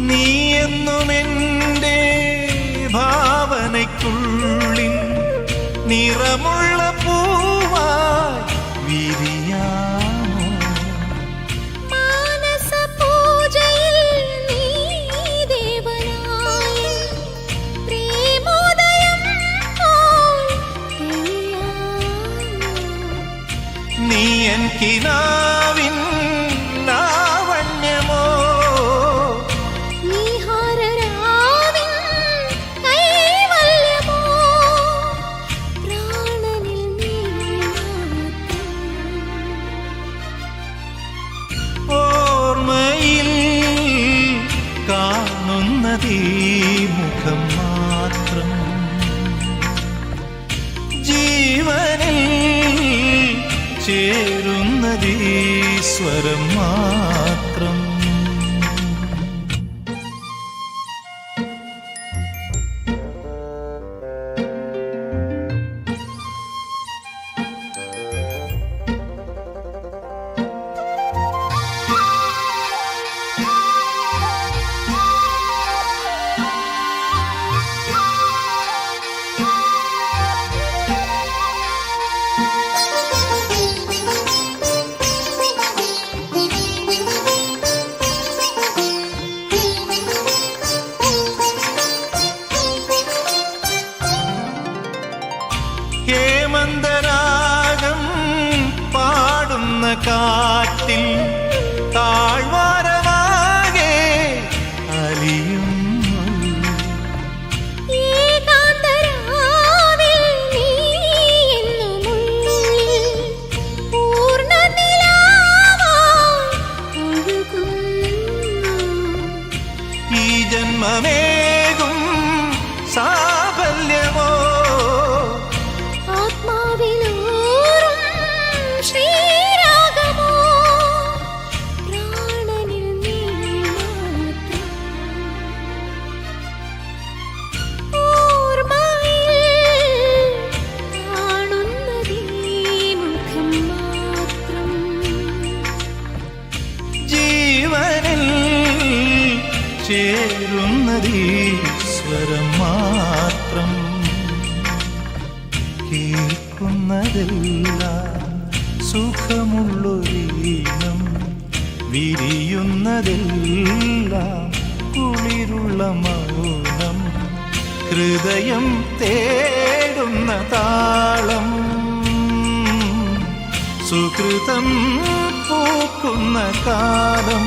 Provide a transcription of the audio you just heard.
എന്നുമെന്റെ ഭാവനയ്ക്കുള്ളിൽ നിറമുള്ള പൂവായി വിരിയാമോ? മാനസ പൂജയിൽ നീ ദേവനായി പ്രേമോദയം പോൽ തെളിയാമോ? നീ എൻ കിനാവിൻ കാണുന്നതീ മുഖം മാത്രം. ജീവനിൽ ചേരുന്നതീ സ്വരം മാത്രം കാറ്റിൽ ചേരുന്നതീ സ്വരം മാത്രം കേൾക്കുന്നതെല്ലാം. സുഖമുള്ളൊരീണം വിരിയുന്നതെല്ലാം. കുളിരുള്ള മൗനം ഹൃദയം തേടുന്ന താളം സുഹൃതം പൂക്കുന്ന കാലം